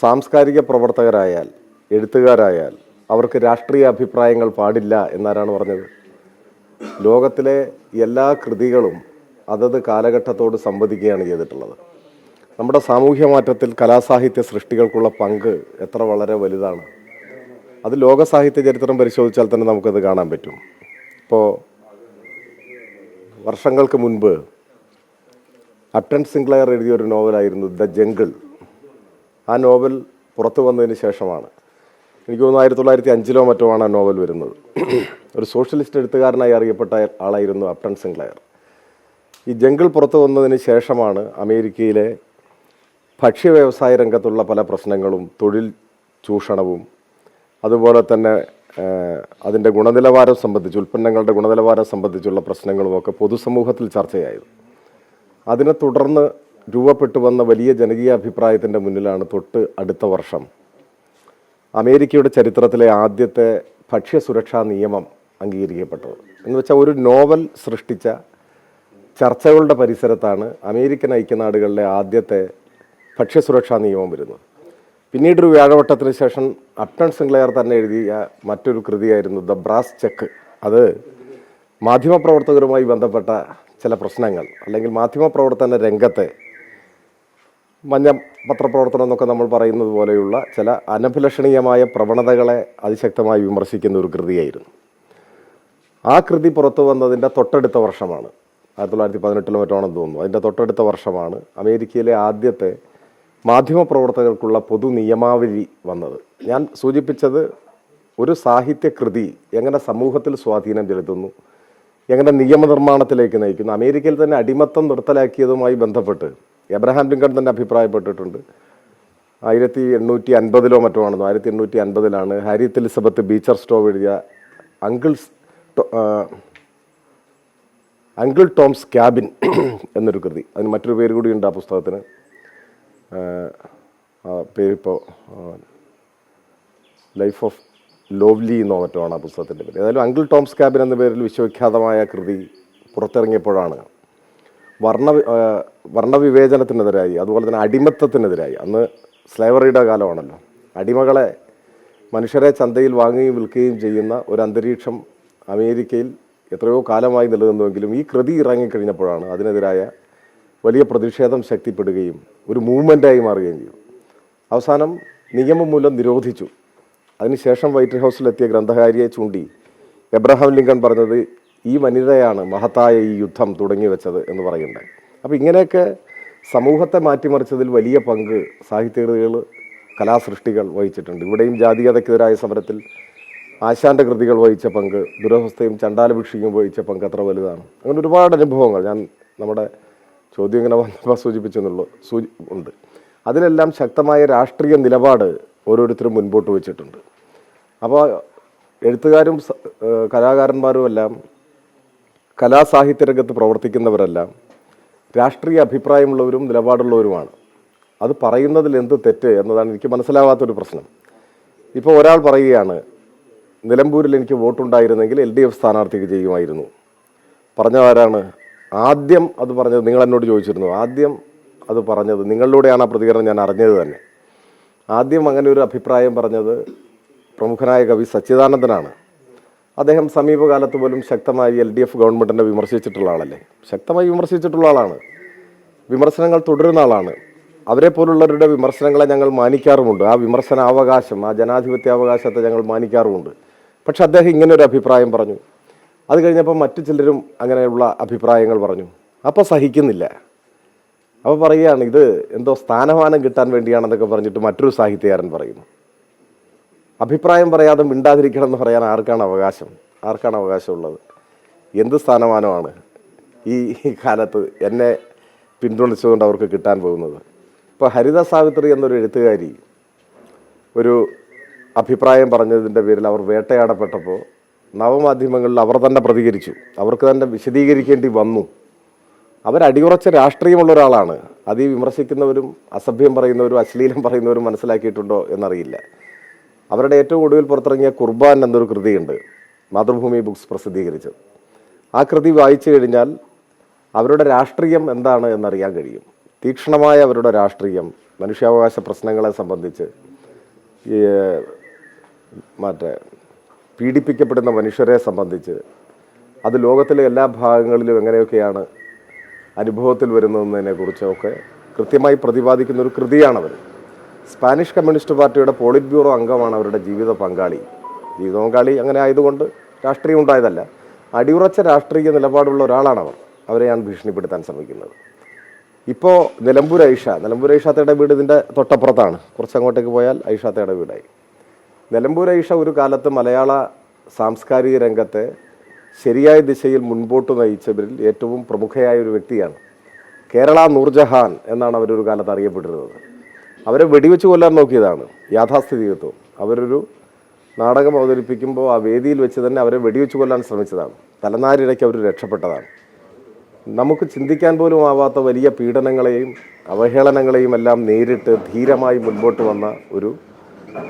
സാംസ്കാരിക പ്രവർത്തകരായാൽ എഴുത്തുകാരായാൽ അവർക്ക് രാഷ്ട്രീയ അഭിപ്രായങ്ങൾ പാടില്ല എന്നാരാണ് പറഞ്ഞത്? ലോകത്തിലെ എല്ലാ കൃതികളും അതത് കാലഘട്ടത്തോട് സംവദിക്കുകയാണ് ചെയ്തിട്ടുള്ളത്. നമ്മുടെ സാമൂഹ്യ മാറ്റത്തിൽ കലാസാഹിത്യ സൃഷ്ടികൾക്കുള്ള പങ്ക് എത്ര വളരെ വലുതാണ്. അത് ലോക സാഹിത്യ ചരിത്രം പരിശോധിച്ചാൽ തന്നെ നമുക്കത് കാണാൻ പറ്റും. ഇപ്പോൾ വർഷങ്ങൾക്ക് മുൻപ് അട്ടൻ സിംഗ്ലയർ എഴുതിയ ഒരു നോവലായിരുന്നു ദ ജംഗിൾ. ആ നോവൽ പുറത്തു വന്നതിന് ശേഷമാണ്. എനിക്ക് തോന്നുന്നു ആയിരത്തി തൊള്ളായിരത്തി അഞ്ചിലോ മറ്റോ ആണ് ആ നോവൽ വരുന്നത്. ഒരു സോഷ്യലിസ്റ്റ് എഴുത്തുകാരനായി അറിയപ്പെട്ട ആളായിരുന്നു അപ്റ്റൻ സിംഗ്ലയർ. ഈ ജംഗിൾ പുറത്തു വന്നതിന് ശേഷമാണ് അമേരിക്കയിലെ ഭക്ഷ്യ വ്യവസായ രംഗത്തുള്ള പല പ്രശ്നങ്ങളും തൊഴിൽ ചൂഷണവും അതുപോലെ തന്നെ അതിന്റെ ഗുണനിലവാരം സംബന്ധിച്ച് ഉൽപ്പന്നങ്ങളുടെ ഗുണനിലവാരം സംബന്ധിച്ചുള്ള പ്രശ്നങ്ങളുമൊക്കെ പൊതുസമൂഹത്തിൽ ചർച്ചയായത്. അതിനെ തുടർന്ന് രൂപപ്പെട്ടു വന്ന വലിയ ജനകീയ അഭിപ്രായത്തിന്റെ മുന്നിലാണ് തൊട്ട് അടുത്ത വർഷം. അമേരിക്കയുടെ ചരിത്രത്തിലെ ആദ്യത്തെ ഭക്ഷ്യസുരക്ഷാ നിയമം അംഗീകരിക്കപ്പെട്ടത്. എന്ന് വെച്ചാൽ ഒരു നോവൽ സൃഷ്ടിച്ച ചർച്ചകളുടെ പരിസരത്താണ് അമേരിക്കൻ ഐക്യനാടുകളിലെ ആദ്യത്തെ ഭക്ഷ്യസുരക്ഷാ നിയമം വരുന്നത്. പിന്നീടൊരു വ്യാഴവട്ടത്തിന് ശേഷം അപ്റ്റൺ സിംഗ്ലെയർ തന്നെ എഴുതിയ മറ്റൊരു കൃതിയായിരുന്നു ദ ബ്രാസ് ചെക്ക്. അത് മാധ്യമപ്രവർത്തകരുമായി ബന്ധപ്പെട്ട ചില പ്രശ്നങ്ങൾ അല്ലെങ്കിൽ മാധ്യമപ്രവർത്തന രംഗത്തെ മഞ്ഞ പത്രപ്രവർത്തനം എന്നൊക്കെ നമ്മൾ പറയുന്നത് പോലെയുള്ള ചില അനഭിലഷണീയമായ പ്രവണതകളെ അതിശക്തമായി വിമർശിക്കുന്ന ഒരു കൃതിയായിരുന്നു. ആ കൃതി പുറത്തു വന്നതിന്റെ തൊട്ടടുത്ത വർഷമാണ്. ആയിരത്തി തൊള്ളായിരത്തി പതിനെട്ടിലോ മറ്റാണെന്ന് തോന്നുന്നു. അതിന്റെ തൊട്ടടുത്ത വർഷമാണ് അമേരിക്കയിലെ ആദ്യത്തെ മാധ്യമപ്രവർത്തകർക്കുള്ള പൊതു നിയമാവലി വന്നത്. ഞാൻ സൂചിപ്പിച്ചത് ഒരു സാഹിത്യകൃതി എങ്ങനെ സമൂഹത്തിൽ സ്വാധീനം ചെലുത്തുന്നു എങ്ങനെ നിയമനിർമ്മാണത്തിലേക്ക് നയിക്കുന്നു അമേരിക്കയിൽ തന്നെ അടിമത്തം നിർത്തലാക്കിയതുമായി ബന്ധപ്പെട്ട് എബ്രഹാം ലിങ്കൺ തന്നെ അഭിപ്രായപ്പെട്ടിട്ടുണ്ട്. ആയിരത്തി എണ്ണൂറ്റി അൻപതിലോ മറ്റോ ആണെന്നോ ആയിരത്തി എണ്ണൂറ്റി അൻപതിലാണ് ഹാരിത്ത് എലിസബത്ത് ബീച്ചർ സ്റ്റോവ് എഴുതിയ അങ്കിൾസ് അങ്കിൾ ടോംസ് ക്യാബിൻ എന്നൊരു കൃതി. അതിന് മറ്റൊരു പേര് ആ പുസ്തകത്തിന്. ആ, ആ പേരിപ്പോൾ ലൈഫ് ഓഫ് ലോവ്ലി എന്നോ മറ്റോ ആണ് ആ പുസ്തകത്തിന്റെ പേര്. ഏതായാലും അങ്കിൾ ടോംസ് ക്യാബിൻ എന്ന പേരിൽ വിശ്വവിഖ്യാതമായ കൃതി പുറത്തിറങ്ങിയപ്പോഴാണ്. വർണ വർണവിവേചനത്തിനെതിരായി അതുപോലെ തന്നെ അടിമത്തത്തിനെതിരായി. അന്ന് സ്ലേവറിയുടെ കാലമാണല്ലോ. അടിമകളെ മനുഷ്യരെ ചന്തയിൽ വാങ്ങുകയും വിൽക്കുകയും ചെയ്യുന്ന ഒരു അന്തരീക്ഷം അമേരിക്കയിൽ എത്രയോ കാലമായി നിലനിന്നുവെങ്കിലും ഈ കൃതി ഇറങ്ങിക്കഴിഞ്ഞപ്പോഴാണ് അതിനെതിരായ വലിയ പ്രതിഷേധം ശക്തിപ്പെടുകയും ഒരു മൂവ്മെന്റായി മാറുകയും ചെയ്തു. അവസാനം നിയമം മൂലം നിരോധിച്ചു അതിനുശേഷം വൈറ്റ് ഹൗസിലെത്തിയ ഗ്രന്ഥകാരിയെ ചൂണ്ടി എബ്രഹാം ലിങ്കൺ പറഞ്ഞത് ഈ വനിതയാണ് മഹത്തായ ഈ യുദ്ധം തുടങ്ങി വെച്ചത് എന്ന് പറയുന്നത്. അപ്പോൾ ഇങ്ങനെയൊക്കെ സമൂഹത്തെ മാറ്റിമറിച്ചതിൽ വലിയ പങ്ക് സാഹിത്യകൃതികൾ കലാസൃഷ്ടികൾ വഹിച്ചിട്ടുണ്ട്. ഇവിടെയും ജാതീയതയ്ക്കെതിരായ സമരത്തിൽ ആശാന്റെ കൃതികൾ വഹിച്ച പങ്ക് ദുരവസ്ഥയും ചണ്ടാലഭിക്ഷയും വഹിച്ച പങ്ക് അത്ര വലുതാണ്. അങ്ങനെ ഒരുപാട് അനുഭവങ്ങൾ ഞാൻ നമ്മുടെ ചോദ്യം ഇങ്ങനെ വന്നപ്പോൾ സൂചിപ്പിച്ചെന്നുള്ളൂ സൂചി ഉണ്ട്. അതിലെല്ലാം ശക്തമായ രാഷ്ട്രീയ നിലപാട് ഓരോരുത്തരും മുൻപോട്ട് വെച്ചിട്ടുണ്ട്. അപ്പോൾ എഴുത്തുകാരും കലാകാരന്മാരും എല്ലാം കലാസാഹിത്യ രംഗത്ത് പ്രവർത്തിക്കുന്നവരെല്ലാം. രാഷ്ട്രീയ അഭിപ്രായമുള്ളവരും നിലപാടുള്ളവരുമാണ്. അത് പറയുന്നതിൽ എന്ത് തെറ്റ് എന്നതാണ് എനിക്ക് മനസ്സിലാവാത്തൊരു പ്രശ്നം. ഇപ്പോൾ ഒരാൾ പറയുകയാണ് നിലമ്പൂരിൽ എനിക്ക് വോട്ടുണ്ടായിരുന്നെങ്കിൽ എൽ ഡി എഫ് സ്ഥാനാർത്ഥിക്ക് ചെയ്യുമായിരുന്നു. പറഞ്ഞതാരാണ്? ആദ്യം അത് പറഞ്ഞത് നിങ്ങൾ എന്നോട് ചോദിച്ചിരുന്നു. ആദ്യം അത് പറഞ്ഞത് നിങ്ങളിലൂടെയാണ് ആ പ്രതികരണം ഞാൻ അറിഞ്ഞത് തന്നെ. ആദ്യം അങ്ങനെ ഒരു അഭിപ്രായം പറഞ്ഞത് പ്രമുഖനായ കവി സച്ചിദാനന്ദനാണ്. അദ്ദേഹം സമീപകാലത്ത് പോലും ശക്തമായി എൽ ഡി എഫ് ഗവൺമെന്റിനെ വിമർശിച്ചിട്ടുള്ള ആളല്ലേ? ശക്തമായി വിമർശിച്ചിട്ടുള്ള ആളാണ്. വിമർശനങ്ങൾ തുടരുന്ന ആളാണ്. അവരെ പോലുള്ളവരുടെ വിമർശനങ്ങളെ ഞങ്ങൾ മാനിക്കാറുമുണ്ട്. ആ വിമർശനാവകാശം ആ ജനാധിപത്യാവകാശത്തെ ഞങ്ങൾ മാനിക്കാറുമുണ്ട്. പക്ഷെ അദ്ദേഹം ഇങ്ങനെ ഒരു അഭിപ്രായം പറഞ്ഞു. അത് കഴിഞ്ഞപ്പോൾ മറ്റു ചിലരും അങ്ങനെയുള്ള അഭിപ്രായങ്ങൾ പറഞ്ഞു. അപ്പോൾ സഹിക്കുന്നില്ല. അപ്പോൾ പറയുകയാണ് ഇത് എന്തോ സ്ഥാനമാനം കിട്ടാൻ വേണ്ടിയാണെന്നൊക്കെ പറഞ്ഞിട്ട് മറ്റൊരു സാഹിത്യകാരൻ പറയുന്നു അഭിപ്രായം പറയാതെ മിണ്ടാതിരിക്കണം എന്ന് പറയാൻ ആർക്കാണ് അവകാശം? ആർക്കാണ് അവകാശമുള്ളത്? എന്ത് സ്ഥാനമാനമാണ് ഈ കാലത്ത് എന്നെ പിന്തുണച്ചുകൊണ്ട് അവർക്ക് കിട്ടാൻ പോകുന്നത്? ഇപ്പോൾ ഹരിത സാവിത്രി എന്നൊരു എഴുത്തുകാരി ഒരു അഭിപ്രായം പറഞ്ഞതിന്റെ പേരിൽ അവർ വേട്ടയാടപ്പെട്ടപ്പോൾ നവമാധ്യമങ്ങളിൽ അവർ തന്നെ പ്രതികരിച്ചു. അവർക്ക് തന്നെ വിശദീകരിക്കേണ്ടി വന്നു. അവരടിയുറച്ച രാഷ്ട്രീയമുള്ള ഒരാളാണ്. അത് ഈ വിമർശിക്കുന്നവരും അസഭ്യം പറയുന്നവരും അശ്ലീലം പറയുന്നവരും മനസ്സിലാക്കിയിട്ടുണ്ടോ എന്നറിയില്ല. അവരുടെ ഏറ്റവും ഒടുവിൽ പുറത്തിറങ്ങിയ കുർബാൻ എന്നൊരു കൃതിയുണ്ട്. മാതൃഭൂമി ബുക്സ് പ്രസിദ്ധീകരിച്ചത്. ആ കൃതി വായിച്ചു കഴിഞ്ഞാൽ അവരുടെ രാഷ്ട്രീയം എന്താണ് എന്നറിയാൻ കഴിയും. തീക്ഷണമായ അവരുടെ രാഷ്ട്രീയം മനുഷ്യാവകാശ പ്രശ്നങ്ങളെ സംബന്ധിച്ച് ഈ മറ്റേ പീഡിപ്പിക്കപ്പെടുന്ന മനുഷ്യരെ സംബന്ധിച്ച് അത് ലോകത്തിലെ എല്ലാ ഭാഗങ്ങളിലും എങ്ങനെയൊക്കെയാണ് അനുഭവത്തിൽ വരുന്നതിനെ കുറിച്ചൊക്കെ കൃത്യമായി പ്രതിപാദിക്കുന്ന ഒരു കൃതിയാണവർ സ്പാനിഷ് കമ്മ്യൂണിസ്റ്റ് പാർട്ടിയുടെ പോളിറ്റ് ബ്യൂറോ അംഗമാണ് അവരുടെ ജീവിത പങ്കാളി. ജീവിത പങ്കാളി അങ്ങനെ ആയതുകൊണ്ട് രാഷ്ട്രീയം ഉണ്ടായതല്ല. അടിയുറച്ച രാഷ്ട്രീയ നിലപാടുള്ള ഒരാളാണ് അവർ അവരെയാണ് ഭീഷണിപ്പെടുത്താൻ ശ്രമിക്കുന്നത്. ഇപ്പോൾ നിലമ്പൂർ ഐഷ. നിലമ്പൂർ ഐഷാത്തയുടെ വീട് ഇതിന്റെ തൊട്ടപ്പുറത്താണ്. കുറച്ച് അങ്ങോട്ടേക്ക് പോയാൽ ഐഷാത്തയുടെ വീടായി. നിലമ്പൂർ ഐഷ ഒരു കാലത്ത് മലയാള സാംസ്കാരിക രംഗത്തെ ശരിയായ ദിശയിൽ മുൻപോട്ട് നയിച്ചവരിൽ ഏറ്റവും പ്രമുഖയായ ഒരു വ്യക്തിയാണ്. കേരള നൂർജഹാൻ എന്നാണ് അവരൊരു കാലത്ത് അറിയപ്പെട്ടിരുന്നത്. അവരെ വെടിവെച്ച് കൊല്ലാൻ നോക്കിയതാണ് യാഥാസ്ഥിതികത്വം. അവരൊരു നാടകം അവതരിപ്പിക്കുമ്പോൾ ആ വേദിയിൽ വെച്ച് തന്നെ അവരെ വെടിവെച്ച് കൊല്ലാൻ ശ്രമിച്ചതാണ്. തലനാരിടയ്ക്ക് അവർ രക്ഷപ്പെട്ടതാണ്. നമുക്ക് ചിന്തിക്കാൻ പോലും ആവാത്ത വലിയ പീഡനങ്ങളെയും അവഹേളനങ്ങളെയും എല്ലാം നേരിട്ട് ധീരമായി മുൻപോട്ട് വന്ന ഒരു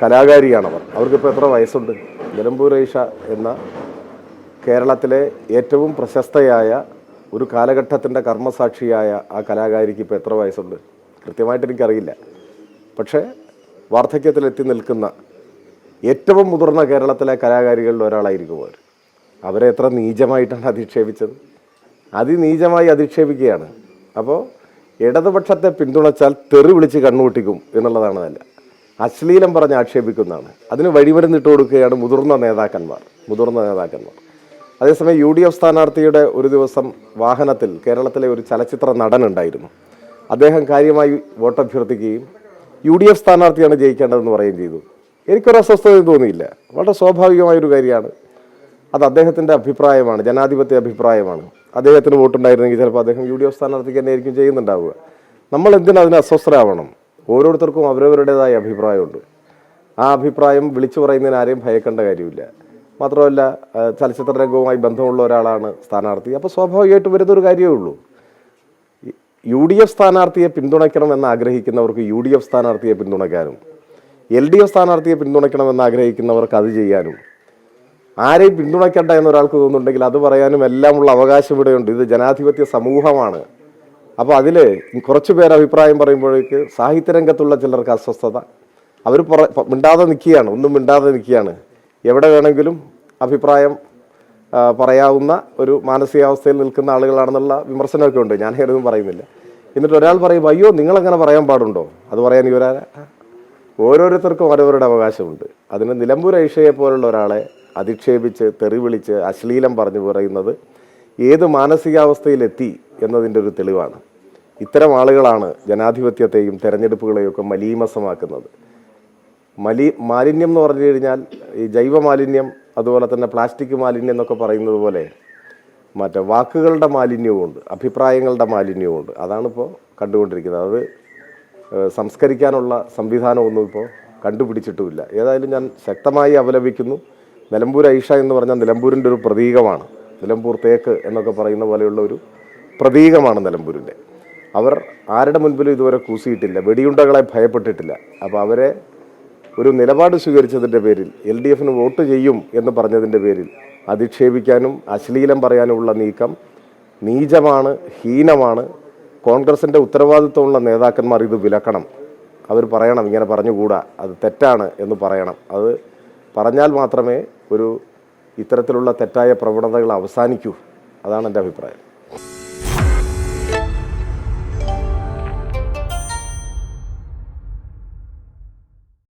കലാകാരിയാണവർ. അവർക്കിപ്പോൾ എത്ര വയസ്സുണ്ട്? നിലമ്പൂർ ഐഷ എന്ന കേരളത്തിലെ ഏറ്റവും പ്രശസ്തയായ ഒരു കാലഘട്ടത്തിന്റെ കർമ്മസാക്ഷിയായ ആ കലാകാരിക്ക് ഇപ്പോൾ എത്ര വയസ്സുണ്ട്? കൃത്യമായിട്ട് എനിക്കറിയില്ല പക്ഷേ വാർദ്ധക്യത്തിലെത്തി നിൽക്കുന്ന ഏറ്റവും മുതിർന്ന കേരളത്തിലെ കലാകാരികളിൽ ഒരാളായിരിക്കും അവർ. അവരെ എത്ര നീചമായിട്ടാണ് അധിക്ഷേപിച്ചത്? അതിനീചമായി അധിക്ഷേപിക്കുകയാണ്. അപ്പോൾ ഇടതുപക്ഷത്തെ പിന്തുണച്ചാൽ തെറി വിളിച്ച് കണ്ണുകൂട്ടിക്കും എന്നുള്ളതാണ് നല്ല. അശ്ലീലം പറഞ്ഞ് ആക്ഷേപിക്കുന്നതാണ്. അതിന് വഴിമരുന്നിട്ട് കൊടുക്കുകയാണ് മുതിർന്ന നേതാക്കന്മാർ മുതിർന്ന നേതാക്കന്മാർ. അതേസമയം യു ഡി എഫ് സ്ഥാനാർത്ഥിയുടെ ഒരു ദിവസം വാഹനത്തിൽ കേരളത്തിലെ ഒരു ചലച്ചിത്ര നടനുണ്ടായിരുന്നു അദ്ദേഹം കാര്യമായി വോട്ടഭ്യർത്ഥിക്കുകയും യു ഡി എഫ് സ്ഥാനാർത്ഥിയാണ് ജയിക്കേണ്ടതെന്ന് പറയുകയും ചെയ്തു. എനിക്കൊരു അസ്വസ്ഥതയും തോന്നിയില്ല. വളരെ സ്വാഭാവികമായൊരു കാര്യമാണ്. അത് അദ്ദേഹത്തിന്റെ അഭിപ്രായമാണ്. ജനാധിപത്യ അഭിപ്രായമാണ്. അദ്ദേഹത്തിന് വോട്ടുണ്ടായിരുന്നെങ്കിൽ ചിലപ്പോൾ അദ്ദേഹം യു ഡി എഫ് സ്ഥാനാർത്ഥിക്ക് തന്നെ ആയിരിക്കും ചെയ്യുന്നുണ്ടാവുക. നമ്മൾ എന്തിനാ അതിന് അസ്വസ്ഥരാവണം? ഓരോരുത്തർക്കും അവരവരുടേതായ അഭിപ്രായമുണ്ട്. ആ അഭിപ്രായം വിളിച്ചു പറയുന്നതിന് ആരെയും ഭയക്കേണ്ട കാര്യമില്ല. മാത്രമല്ല ചലച്ചിത്ര രംഗവുമായി ബന്ധമുള്ള ഒരാളാണ് സ്ഥാനാർത്ഥി. അപ്പോൾ സ്വാഭാവികമായിട്ട് വരുന്നൊരു കാര്യമേ ഉള്ളൂ. യു ഡി എഫ് സ്ഥാനാർത്ഥിയെ പിന്തുണയ്ക്കണമെന്ന് ആഗ്രഹിക്കുന്നവർക്ക് യു ഡി എഫ് സ്ഥാനാർത്ഥിയെ പിന്തുണയ്ക്കാനും എൽ ഡി എഫ് സ്ഥാനാർത്ഥിയെ പിന്തുണയ്ക്കണമെന്ന് ആഗ്രഹിക്കുന്നവർക്ക് അത് ചെയ്യാനും. ആരെയും പിന്തുണയ്ക്കണ്ട എന്നൊരാൾക്ക് തോന്നുന്നുണ്ടെങ്കിൽ അത് പറയാനും എല്ലാമുള്ള അവകാശം ഇവിടെയുണ്ട്. ഇത് ജനാധിപത്യ സമൂഹമാണ്. അപ്പോൾ അതിൽ കുറച്ച് പേർ അഭിപ്രായം പറയുമ്പോഴേക്ക് സാഹിത്യരംഗത്തുള്ള ചിലർക്ക് അസ്വസ്ഥത. അവർ മിണ്ടാതെ നിൽക്കുകയാണ് ഒന്നും മിണ്ടാതെ നിൽക്കുകയാണ്. എവിടെ വേണമെങ്കിലും അഭിപ്രായം പറയാവുന്ന ഒരു മാനസികാവസ്ഥയിൽ നിൽക്കുന്ന ആളുകളാണെന്നുള്ള വിമർശനമൊക്കെ ഉണ്ട്. ഞാൻ ഏതൊന്നും പറയുന്നില്ല. എന്നിട്ട് ഒരാൾ പറയും അയ്യോ നിങ്ങളങ്ങനെ പറയാൻ പാടുണ്ടോ? അത് പറയാൻ ഇവരാ ഓരോരുത്തർക്കും അവരവരുടെ അവകാശമുണ്ട്. അതിന് നിലമ്പൂർ ഐഷയെ പോലുള്ള ഒരാളെ അധിക്ഷേപിച്ച് തെറിവിളിച്ച് അശ്ലീലം പറഞ്ഞു പറയുന്നത് ഏത് മാനസികാവസ്ഥയിലെത്തി എന്നതിന്റെ ഒരു തെളിവാണ്. ഇത്തരം ആളുകളാണ് ജനാധിപത്യത്തെയും തെരഞ്ഞെടുപ്പുകളെയും ഒക്കെ മലീമസമാക്കുന്നത്. മലി മാലിന്യം എന്ന് പറഞ്ഞു കഴിഞ്ഞാൽ ഈ ജൈവ മാലിന്യം അതുപോലെ തന്നെ പ്ലാസ്റ്റിക് മാലിന്യം എന്നൊക്കെ പറയുന്നത് പോലെ മറ്റേ വാക്കുകളുടെ മാലിന്യവുമുണ്ട് അഭിപ്രായങ്ങളുടെ മാലിന്യവുമുണ്ട്. അതാണിപ്പോൾ കണ്ടുകൊണ്ടിരിക്കുന്നത്. അത് സംസ്കരിക്കാനുള്ള സംവിധാനമൊന്നും ഇപ്പോൾ കണ്ടുപിടിച്ചിട്ടുമില്ല. ഏതായാലും ഞാൻ ശക്തമായി അപലപിക്കുന്നു. നിലമ്പൂർ ഐഷ എന്ന് പറഞ്ഞാൽ നിലമ്പൂരിന്റെ ഒരു പ്രതീകമാണ്. നിലമ്പൂർ തേക്ക് എന്നൊക്കെ പറയുന്ന പോലെയുള്ള ഒരു പ്രതീകമാണ് നിലമ്പൂരിന്റെ അവർ ആരുടെ മുൻപിലും ഇതുവരെ കൂസിയിട്ടില്ല. വെടിയുണ്ടകളെ ഭയപ്പെട്ടിട്ടില്ല. അപ്പോൾ അവരെ ഒരു നിലപാട് സ്വീകരിച്ചതിന്റെ പേരിൽ എൽ ഡി എഫിന് വോട്ട് ചെയ്യും എന്ന് പറഞ്ഞതിന്റെ പേരിൽ അധിക്ഷേപിക്കാനും അശ്ലീലം പറയാനുമുള്ള നീക്കം നീചമാണ് ഹീനമാണ്. കോൺഗ്രസിന്റെ ഉത്തരവാദിത്വമുള്ള നേതാക്കന്മാർ ഇത് വിലക്കണം. അവർ പറയണം ഇങ്ങനെ പറഞ്ഞുകൂടാ അത് തെറ്റാണ് എന്ന് പറയണം. അത് പറഞ്ഞാൽ മാത്രമേ ഒരു ഇത്തരത്തിലുള്ള തെറ്റായ പ്രവണതകൾ അവസാനിക്കൂ. അതാണ് എന്റെ അഭിപ്രായം.